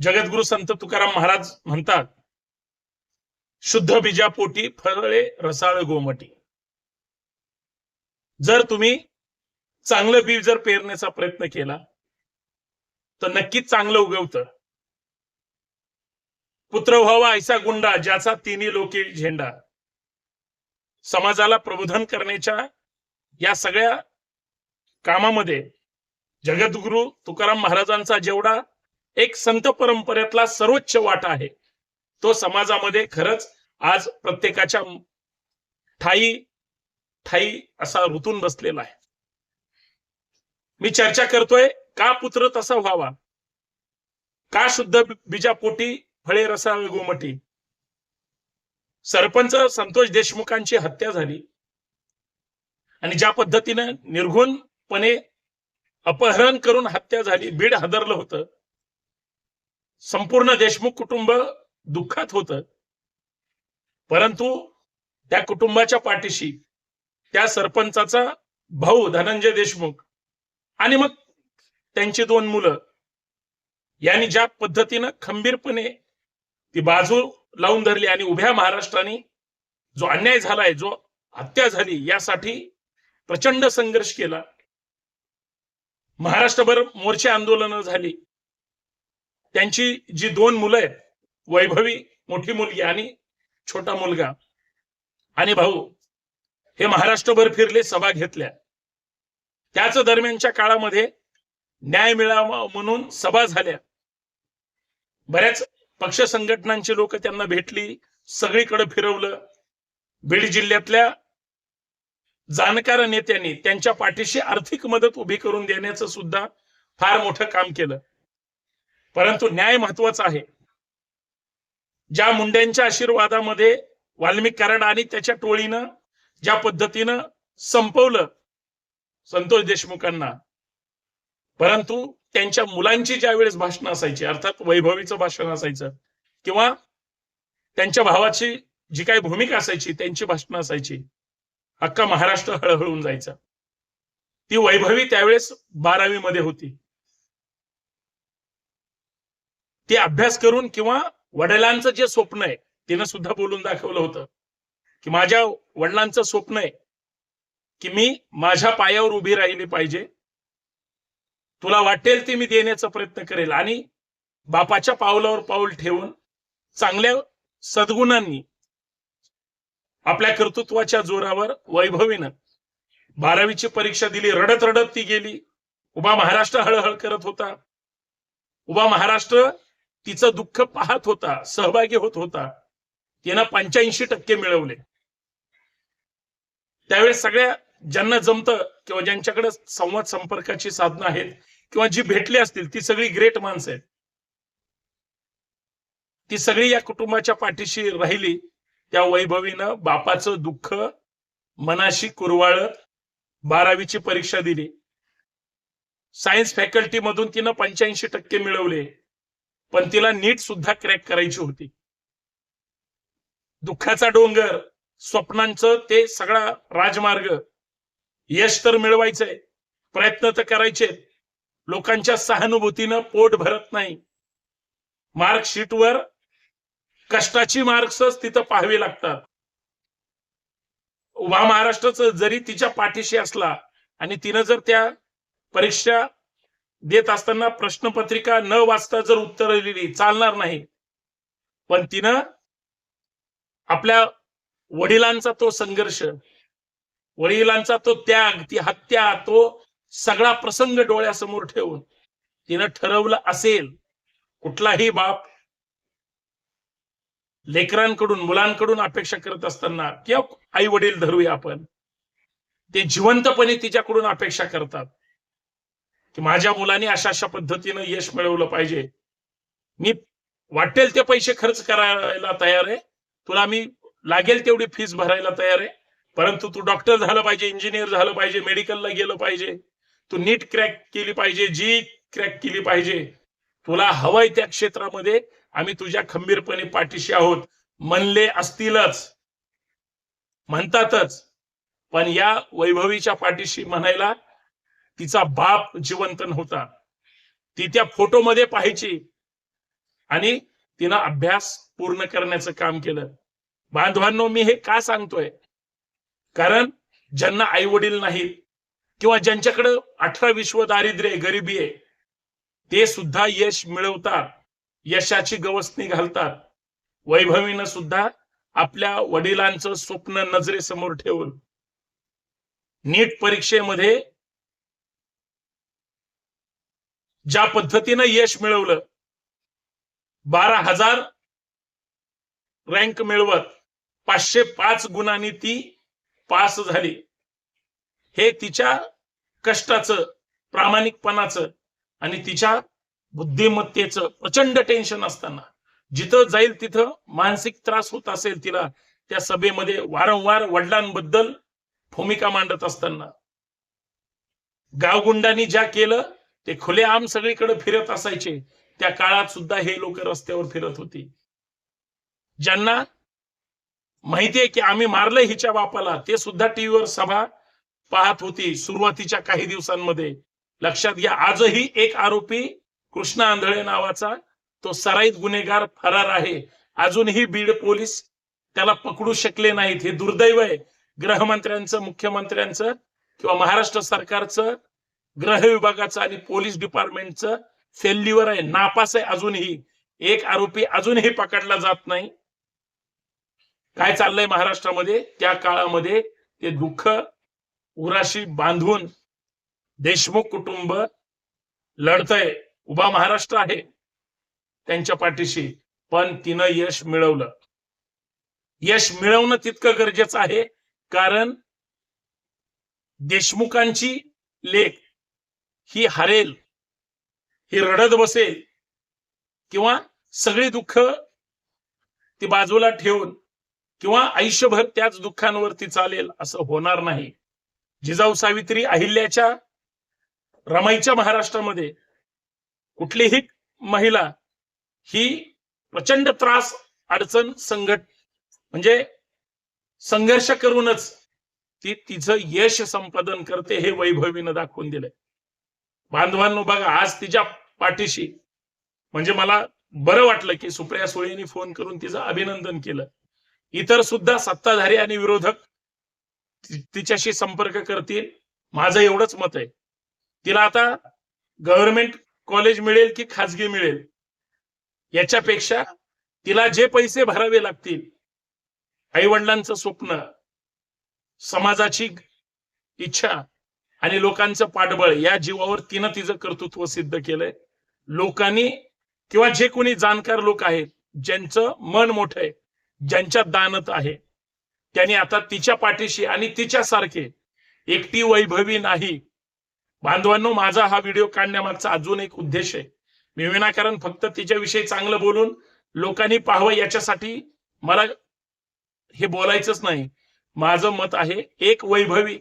जगद्गुरु संत तुकाराम महाराज म्हणतात शुद्ध बीजापोटी फळे रसाळ गोमटी. जर तुम्ही चांगलं बी जर पेरण्याचा प्रयत्न केला तर नक्कीच चांगलं उगवतं. पुत्र व्हावा ऐसा गुंडा ज्याचा तिन्ही लोके झेंडा. समाजाला प्रबोधन करण्याच्या या सगळ्या कामामध्ये जगद्गुरु तुकाराम महाराजांचा जेवढा एक संत परंपरेतला सर्वोच्च वाटा आहे. तो समाजामध्ये खरंच आज प्रत्येकाच्या ठाई ठाई असा ऋतून बसलेला आहे. मी चर्चा करतोय का पुत्र तसा व्हावा? का शुद्ध बीजापोटी फळे रसावे गोमटी? सरपंच संतोष देशमुखांची हत्या झाली. आणि ज्या पद्धतीनं निर्घुणपणे अपहरण करून हत्या झाली बीड हादरलं होतं. संपूर्ण देशमुख कुटुंब दुःखात होत. परंतु त्या कुटुंबाच्या पाठीशी त्या सरपंचाचा भाऊ धनंजय देशमुख आणि मग त्यांची दोन मुलं यांनी ज्या पद्धतीनं खंबीरपणे ती बाजू लावून धरली आणि उभ्या महाराष्ट्राने जो अन्याय झालाय जो हत्या झाली यासाठी प्रचंड संघर्ष केला. महाराष्ट्रभर मोर्चे आंदोलनं झाली. त्यांची जी दोन मुलं आहेत वैभवी मोठी मुलगी आणि छोटा मुलगा आणि भाऊ हे महाराष्ट्रभर फिरले सभा घेतल्या. त्याच दरम्यानच्या काळामध्ये न्याय मिळावा म्हणून सभा झाल्या. बऱ्याच पक्ष संघटनांची लोक त्यांना भेटली सगळीकडे फिरवलं. बीड जिल्ह्यातल्या जाणकार नेत्यांनी त्यांच्या पाठीशी आर्थिक मदत उभी करून देण्याचं सुद्धा फार मोठं काम केलं. परंतु न्याय महत्त्वाचा आहे. ज्या मुंड्यांच्या आशीर्वादामध्ये वाल्मिक कारण आणि त्याच्या टोळीनं ज्या पद्धतीनं संपवलं संतोष देशमुखांना परंतु त्यांच्या मुलांची ज्या वेळेस भाषण असायची अर्थात वैभवीचं भाषण असायचं किंवा त्यांच्या भावाची जी काही भूमिका असायची त्यांची भाषण असायची अख्खा महाराष्ट्र हळहळून जायचा. ती वैभवी त्यावेळेस बारावी मध्ये होती. ते अभ्यास करून किंवा वडिलांचं जे स्वप्न आहे तिनं सुद्धा बोलून दाखवलं होतं. की माझ्या वडिलांचं स्वप्न आहे की मी माझ्या पायावर उभी राहिली पाहिजे. तुला वाटेल ते मी देण्याचा प्रयत्न करेल. आणि बापाच्या पावलावर पाऊल ठेवून चांगल्या सद्गुणांनी आपल्या कर्तृत्वाच्या जोरावर वैभवीनं बारावीची परीक्षा दिली. रडत रडत ती गेली. उभा महाराष्ट्र हळहळ करत होता. उभा महाराष्ट्र तिचं दुःख पाहत होता सहभागी होत होता. तिनं पंच्याऐंशी टक्के मिळवले. त्यावेळेस सगळ्या ज्यांना जमतं किंवा ज्यांच्याकडे संवाद संपर्काची साधनं आहेत किंवा जी भेटली असतील ती सगळी ग्रेट माणसं आहेत. ती सगळी या कुटुंबाच्या पाठीशी राहिली. त्या वैभवीनं बापाचं दुःख मनाशी कुरवाळत बारावीची परीक्षा दिली. सायन्स फॅकल्टी मधून तिनं पंच्याऐंशी टक्के मिळवले. पण तिला नीट सुद्धा क्रॅक करायची होती. दुःखाचा डोंगर स्वप्नांचं ते सगळा राजमार्ग यश तर मिळवायचंय प्रयत्न तर करायचे लोकांच्या सहानुभूतीनं पोट भरत नाही. मार्कशीटवर कष्टाची मार्क्सच तिथं पाहावी लागतात. उभा महाराष्ट्राचं जरी तिच्या पाठीशी असला आणि तिनं जर त्या परीक्षा देत असताना प्रश्नपत्रिका न वाचता जर उत्तर लिहिली चालणार नाही. पण तिनं आपल्या वडिलांचा तो संघर्ष वडिलांचा तो त्याग ती हत्या तो सगळा प्रसंग डोळ्यासमोर ठेवून तिनं ठरवलं असेल कुठलाही बाप लेकरांकडून मुलांकडून अपेक्षा करत असताना किंवा आई वडील धरूया आपण ते जिवंतपणे तिच्याकडून अपेक्षा करतात. की माझ्या मुलाने अशा अशा पद्धतीनं यश मिळवलं पाहिजे. मी वाटेल ते पैसे खर्च करायला तयार आहे. तुला मी लागेल तेवढी फीस भरायला तयार आहे. परंतु तू डॉक्टर झालं पाहिजे इंजिनियर झालं पाहिजे मेडिकलला गेलं पाहिजे. तू नीट क्रॅक केली पाहिजे जी क्रॅक केली पाहिजे. तुला हवंय त्या क्षेत्रामध्ये आम्ही तुझ्या खंबीरपणे पाठीशी आहोत. म्हणले असतीलच. म्हणतातच. पण या वैभवीच्या पाठीशी म्हणायला तिचा बाप जिवंत नव्हता. ती त्या फोटोमध्ये पाहायची. आणि तिनं अभ्यास पूर्ण करण्याचं काम केलं. बांधवांनो मी हे का सांगतोय? कारण ज्यांना आई वडील नाहीत किंवा ज्यांच्याकडं अठरा विश्व दारिद्र्य गरिबी आहे ते सुद्धा यश मिळवतात. यशाची गवसणी घालतात. वैभवीनं सुद्धा आपल्या वडिलांचं स्वप्न नजरेसमोर ठेवून. नीट परीक्षेमध्ये ज्या पद्धतीनं यश मिळवलं बारा हजार रँक मिळवत पाचशे पाच गुणांनी ती पास झाली. हे तिच्या कष्टाचं प्रामाणिकपणाचं आणि तिच्या बुद्धिमत्तेचं प्रचंड टेन्शन असताना जिथं जाईल तिथं मानसिक त्रास होत असेल तिला त्या सभेमध्ये वारंवार वडिलांबद्दल भूमिका मांडत असताना. गावगुंडांनी ज्या केलं ते खुलेआम सगळीकडे फिरत असायचे. त्या काळात सुद्धा हे लोक रस्त्यावर फिरत होती. ज्यांना माहितीये की आम्ही मारलं हिच्या बापाला ते सुद्धा टीव्हीवर सभा पाहत होती सुरुवातीच्या काही दिवसांमध्ये. लक्षात घ्या आजही एक आरोपी कृष्णा आंधळे नावाचा तो सराईत गुन्हेगार फरार आहे. अजूनही बीड पोलीस त्याला पकडू शकले नाहीत. हे दुर्दैव आहे. गृहमंत्र्यांचं मुख्यमंत्र्यांचं किंवा महाराष्ट्र सरकारचं गृह विभागाचं आणि पोलीस डिपार्टमेंटचं फेल्युअर आहे नापास आहे अजूनही. एक आरोपी अजूनही पकडला जात नाही. काय चाललंय महाराष्ट्रामध्ये? त्या काळामध्ये ते दुःख उराशी बांधून देशमुख कुटुंब लढतंय. उभा महाराष्ट्र आहे त्यांच्या पाठीशी पण तिनं यश मिळवलं. यश मिळवणं तितकं गरजेचं आहे कारण देशमुखांची लेख ही हरेल ही रडत बसेल किंवा सगळी दुःख ती बाजूला ठेवून किंवा आयुष्यभर त्याच दुःखांवरती चालेल असं होणार नाही. जिजाऊ सावित्री अहिल्याच्या रमाईच्या महाराष्ट्रामध्ये कुठलीही महिला ही प्रचंड त्रास अडचण संघट म्हणजे संघर्ष करूनच ती तिचं यश संपादन करते हे वैभवीनं दाखवून दिलंय. बांधवांनो बघा आज तिच्या पाठीशी म्हणजे मला बरं वाटलं की सुप्रिया सुळेंनी फोन करून तिचं अभिनंदन केलं. इतर सुद्धा सत्ताधारी आणि विरोधक तिच्याशी संपर्क करतील माझं एवढंच मत आहे. तिला आता गव्हर्नमेंट कॉलेज मिळेल की खाजगी मिळेल? याच्यापेक्षा तिला जे पैसे भरावे लागतील आई वडिलांचं स्वप्न समाजाची इच्छा आणि लोकांचं पाठबळ या जीवावर तिनं तिचं कर्तृत्व सिद्ध केलंय. लोकांनी किंवा जे कोणी जाणकार लोक आहेत ज्यांचं मन मोठं आहे ज्यांच्या दानत आहे त्यांनी आता तिच्या पाठीशी आणि तिच्यासारखे एकटी वैभवी नाही. बांधवांनो माझा हा व्हिडिओ काढण्यामागचा अजून एक उद्देश आहे. मी विनाकारण फक्त तिच्याविषयी चांगलं बोलून लोकांनी पाहावं याच्यासाठी मला हे बोलायचंच नाही. माझं मत आहे एक वैभवी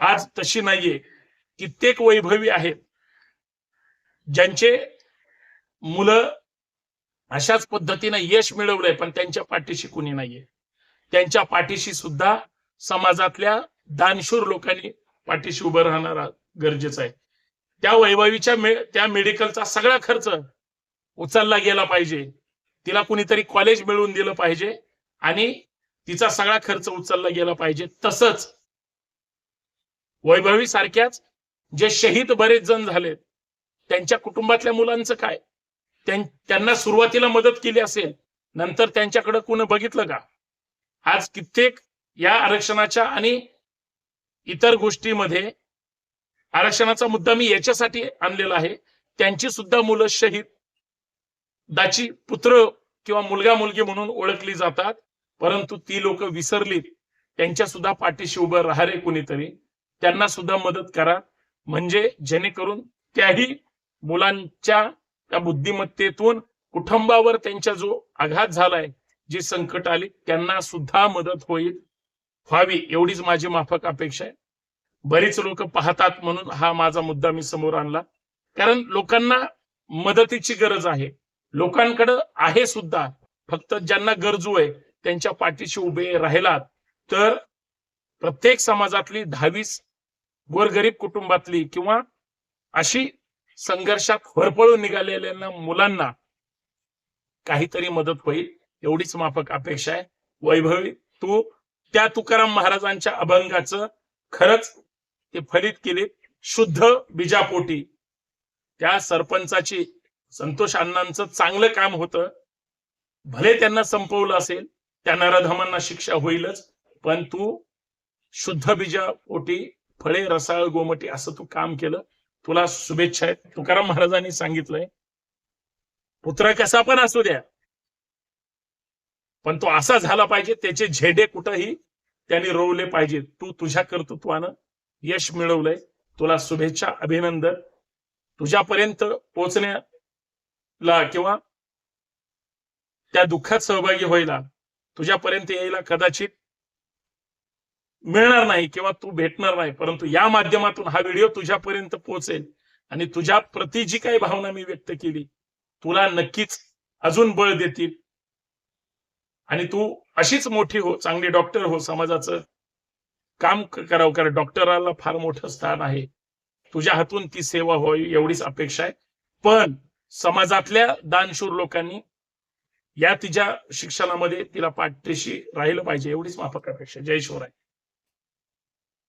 आज तशी नाहीये. कित्येक वैभवी आहेत. ज्यांचे मुलं अशाच पद्धतीने यश मिळवलंय पण त्यांच्या पाठीशी कुणी नाहीये. त्यांच्या पाठीशी सुद्धा समाजातल्या दानशूर लोकांनी पाठीशी उभं राहणार गरजेचं आहे. त्या वैभवीच्या मे- त्या मेडिकलचा सगळा खर्च उचलला गेला पाहिजे. तिला कुणीतरी कॉलेज मिळवून दिलं पाहिजे आणि तिचा सगळा खर्च उचलला गेला पाहिजे. तसंच वैभवी सारख्याच जे शहीद बरेच जण झालेत त्यांच्या कुटुंबातल्या मुलांचं काय? त्यांना सुरुवातीला मदत केली असेल नंतर त्यांच्याकडे कुणी बघितलं का? आज कित्येक या आरक्षणाच्या आणि इतर गोष्टीमध्ये आरक्षणाचा मुद्दा मी याच्यासाठी आणलेला आहे. त्यांची सुद्धा मुलं शहीद दाची पुत्र किंवा मुलगा मुलगी म्हणून ओळखली जातात परंतु ती लोक विसरली त्यांच्या सुद्धा पाठीशी उभं राहारे कुणीतरी. त्यांना सुद्धा मदत करा. म्हणजे जेणेकरून त्याही मुलांच्या त्या बुद्धिमत्तेतून कुटुंबावर त्यांच्या जो आघात झालाय जी संकट आली त्यांना सुद्धा मदत होईल व्हावी एवढीच माझी माफक अपेक्षा आहे. बरीच लोक पाहतात म्हणून हा माझा मुद्दा मी समोर आणला. कारण लोकांना मदतीची गरज आहे. लोकांकडं आहे सुद्धा. फक्त ज्यांना गरजू आहे त्यांच्या पाठीशी उभे राहिलात तर प्रत्येक समाजातली दहावीस गोरगरीब कुटुंबातली किंवा अशी संघर्षात होरपळून निघालेल्या मुलांना काहीतरी मदत होईल एवढीच माफक अपेक्षा आहे. वैभवी तू त्या तुकाराम महाराजांच्या अभंगाचं खरंच ते फलित केले शुद्ध बीजापोटी. त्या सरपंचाची संतोष अण्णांचं चांगलं काम होतं. भले त्यांना संपवलं असेल त्या नराधमांना शिक्षा होईलच पण तू शुद्ध बीजापोटी फळे रसाळ गोमटी असं तू काम केलं तुला शुभेच्छा आहेत. तुकाराम महाराजांनी सांगितलंय पुत्र कसा पण असू द्या पण तो असा झाला पाहिजे त्याचे झेडे कुठंही त्यांनी रोवले पाहिजे. तू तुझ्या कर्तृत्वानं यश मिळवलंय. तुला शुभेच्छा अभिनंदन. तुझ्यापर्यंत पोचण्याला किंवा त्या दुःखात सहभागी व्हायला तुझ्यापर्यंत यायला कदाचित मिळणार नाही किंवा तू भेटणार नाही परंतु या माध्यमातून हा व्हिडिओ तुझ्यापर्यंत पोहोचेल. आणि तुझ्या प्रती जी काही भावना मी व्यक्त केली तुला नक्कीच अजून बळ देतील. आणि तू अशीच मोठी हो चांगली डॉक्टर हो समाजाचं. काम करावं कारण डॉक्टराला फार मोठं स्थान आहे. तुझ्या हातून ती सेवा व्हावी एवढीच अपेक्षा आहे. पण समाजातल्या दानशूर लोकांनी या तिच्या शिक्षणामध्ये तिला पाठीशी राहिलं पाहिजे एवढीच माफक अपेक्षा जय शिवराय.